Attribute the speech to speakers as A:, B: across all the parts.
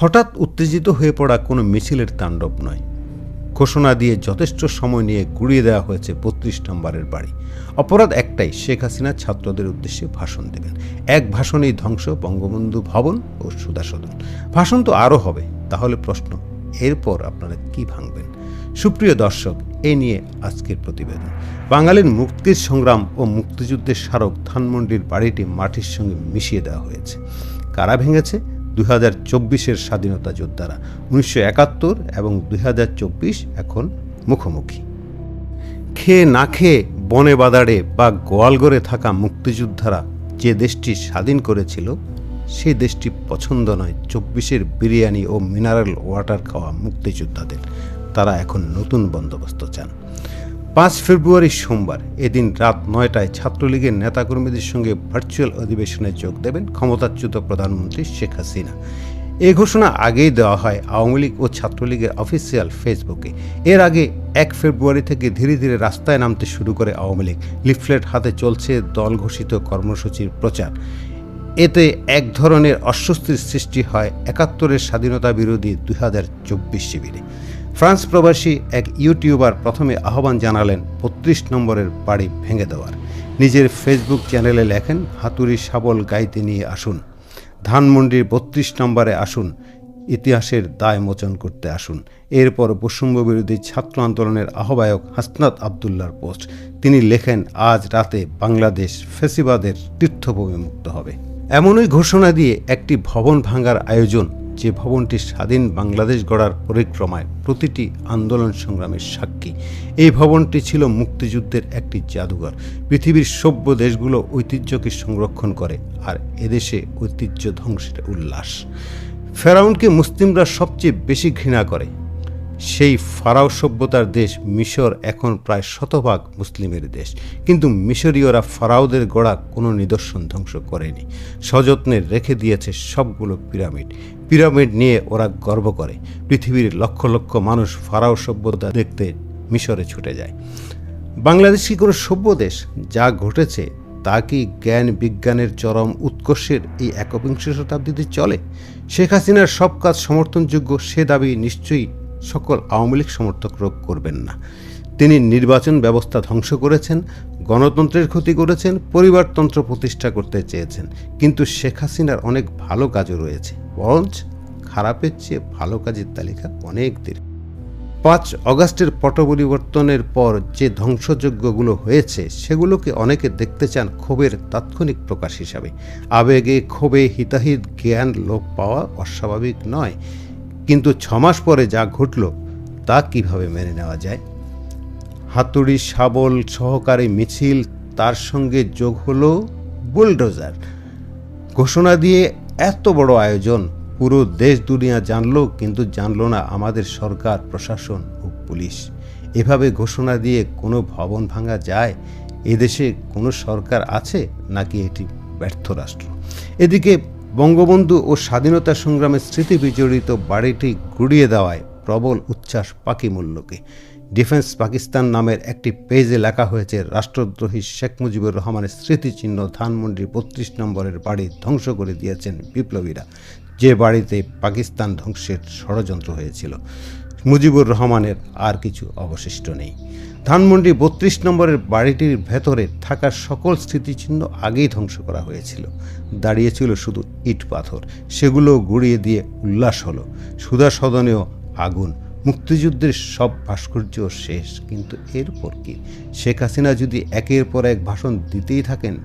A: হঠাৎ উত্তেজিত হয়ে পড়া কোনো মিছিলের তাণ্ডব নয়। ঘোষণা দিয়ে যথেষ্ট সময় নিয়ে গুড়িয়ে দেওয়া হয়েছে বত্রিশ নম্বরের বাড়ি। অপরাধ একটাই, শেখ হাসিনা ছাত্রদের উদ্দেশ্যে ভাষণ দেবেন। এক ভাষণেই ধ্বংস বঙ্গবন্ধু ভবন ও সুদা সদন ভাষণ তো আরও হবে, তাহলে প্রশ্ন, এরপর আপনারা কি ভাঙবেন? সুপ্রিয় দর্শক, এ নিয়ে আজকের প্রতিবেদন। বাঙালির মুক্তির সংগ্রাম ও মুক্তিযুদ্ধের স্মারক ধানমন্ডির বাড়িটি মাটির সঙ্গে মিশিয়ে দেওয়া হয়েছে। কারা ভেঙেছে? দুই হাজার চব্বিশের স্বাধীনতা যোদ্ধারা, উনিশশো একাত্তর এবং দুই হাজার চব্বিশ এখন মুখোমুখি। খেয়ে না খেয়ে বনে বাদাড়ে বা গোয়ালগড়ে থাকা মুক্তিযোদ্ধারা যে দেশটি স্বাধীন করেছিল, সেই দেশটি পছন্দ নয় চব্বিশের বিরিয়ানি ও মিনারেল ওয়াটার খাওয়া মুক্তিযোদ্ধাদের। তারা এখন নতুন বন্দোবস্ত চান। পাঁচ ফেব্রুয়ারি সোমবার, এদিন রাত নয়টায় ছাত্রলীগের নেতাকর্মীদের সঙ্গে ভার্চুয়াল অধিবেশনে যোগ দেবেন ক্ষমতাচ্যুত প্রধানমন্ত্রী শেখ হাসিনা। এ ঘোষণা আগেই দেওয়া হয় আওয়ামী লীগ ও ছাত্রলীগের অফিসিয়াল ফেসবুকে। এর আগে এক ফেব্রুয়ারি থেকে ধীরে ধীরে রাস্তায় নামতে শুরু করে আওয়ামী লীগ। লিফলেট হাতে চলছে দল ঘোষিত কর্মসূচির প্রচার। এতে এক ধরনের অস্বস্তির সৃষ্টি হয় একাত্তরের স্বাধীনতা বিরোধী দুই হাজার চব্বিশ শিবিরে। ফ্রান্স প্রবাসী এক ইউটিউবার প্রথমে আহ্বান জানালেন, বত্রিশ নম্বরের বাড়ি ভেঙে দেওয়ার। নিজের ফেসবুক চ্যানেলে লেখেন, হাতুড়ি শাবল গাইতে নিয়ে আসুন। ধানমন্ডির বত্রিশ নম্বরে আসুন। ইতিহাসের দায় মোচন করতে আসুন। এরপর বৈষম্য বিরোধী ছাত্র আন্দোলনের আহ্বায়ক হাসনাত আবদুল্লার পোস্ট। তিনি লেখেন, আজ রাতে বাংলাদেশ ফেসিবাদের তীর্থভূমি মুক্ত হবে। এমনই ঘোষণা দিয়ে একটি ভবন ভাঙার আয়োজন যে ভবনটি স্বাধীন বাংলাদেশ গড়ার পরিক্রমায় প্রতিটি আন্দোলন সংগ্রামের সাক্ষী। এই ভবনটি ছিল মুক্তিযুদ্ধের একটি জাদুঘর। পৃথিবীর সভ্য দেশগুলো ঐতিহ্যকে সংরক্ষণ করে আর এদেশে ঐতিহ্য ধ্বংসের উল্লাস। ফেরাউনকে মুসলিমরা সবচেয়ে বেশি ঘৃণা করে। সেই ফারাও সভ্যতার দেশ মিশর এখন প্রায় শতভাগ মুসলিমের দেশ। কিন্তু মিশরীয়রা ফারাওদের গড়া কোনো নিদর্শন ধ্বংস করেনি। সযত্নে রেখে দিয়েছে সবগুলো পিরামিড। পিরামিড নিয়ে ওরা গর্ব করে। পৃথিবীর লক্ষ লক্ষ মানুষ ফারাও সভ্যতা দেখতে মিশরে ছুটে যায়। বাংলাদেশ কি কোনো সভ্য দেশ যা ঘটেছে তা কি জ্ঞান বিজ্ঞানের চরম উৎকর্ষের এই একবিংশ শতাব্দীতে চলে? শেখ হাসিনার সব কাজ সমর্থনযোগ্য সে দাবি নিশ্চয়ই সকল আওয়ামী লীগ সমর্থক রোগ করবেন না। তিনি নির্বাচন ব্যবস্থা ধ্বংস করেছেন, গণতন্ত্রের ক্ষতি করেছেন, পরিবারতন্ত্র প্রতিষ্ঠা করতে চেয়েছেন। কিন্তু শেখ হাসিনার অনেক ভালো কাজও রয়েছে। বরঞ্চ খারাপের চেয়ে ভালো কাজের তালিকা অনেক দীর্ঘ। পাঁচ অগাস্টের পট পরিবর্তনের পর যে ধ্বংসযজ্ঞগুলো হয়েছে, সেগুলোকে অনেকে দেখতে চান ক্ষোভের তাৎক্ষণিক প্রকাশ হিসাবে। আবেগে ক্ষোভে হিতাহিত জ্ঞান লোপ পাওয়া অস্বাভাবিক নয়। কিন্তু ছমাস পরে যা ঘটল, তা কীভাবে মেনে নেওয়া যায়? হাতুড়ি, শাবল, সহকারী মিছিল, তার সঙ্গে যোগ হলো বুলডোজার। ঘোষণা দিয়ে এত বড় আয়োজন পুরো দেশ দুনিয়া জানলো, কিন্তু জানলো না আমাদের সরকার, প্রশাসন ও পুলিশ। এভাবে ঘোষণা দিয়ে কোনো ভবন ভাঙা যায়? এদেশে কোনো সরকার আছে নাকি এটি ব্যর্থ রাষ্ট্র? এদিকে বঙ্গবন্ধু ও স্বাধীনতা সংগ্রামের স্মৃতি বিজড়িত বাড়িটি গুড়িয়ে দেওয়ায় প্রবল উচ্ছ্বাস পাকি মূল্যকে। ডিফেন্স পাকিস্তান নামের একটি পেজে লেখা হয়েছে, রাষ্ট্রদ্রোহী শেখ মুজিবুর রহমানের স্মৃতিচিহ্ন ধানমন্ডির বত্রিশ নম্বরের বাড়ি ধ্বংস করে দিয়েছেন বিপ্লবীরা। যে বাড়িতে পাকিস্তান ধ্বংসের ষড়যন্ত্র হয়েছিল। মুজিবুর রহমানের আর কিছু অবশিষ্ট নেই। ধানমন্ডি বত্রিশ নম্বরের বাড়িটির ভেতরে থাকার সকল স্মৃতিচিহ্ন আগেই ধ্বংস করা হয়েছিল। দাঁড়িয়েছিল শুধু ইট পাথর। সেগুলো গুড়িয়ে দিয়ে উল্লাস হলো। সুধা সদনেও আগুন। মুক্তিযুদ্ধের সব ভাস্কর্য শেষ। কিন্তু এরপর কি? শেখ হাসিনা যদি একের পর এক ভাষণ দিতেই থাকেন,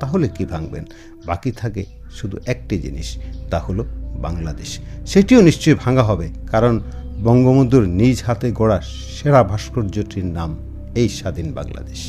A: তাহলে কি ভাঙবেন? বাকি থাকে শুধু একটি জিনিস, তা হলো বাংলাদেশ। সেটিও নিশ্চয়ই ভাঙা হবে। কারণ বঙ্গবন্ধুর নিজ হাতে গড়া সেরা ভাস্কর্যটির নাম এই স্বাধীন বাংলাদেশ।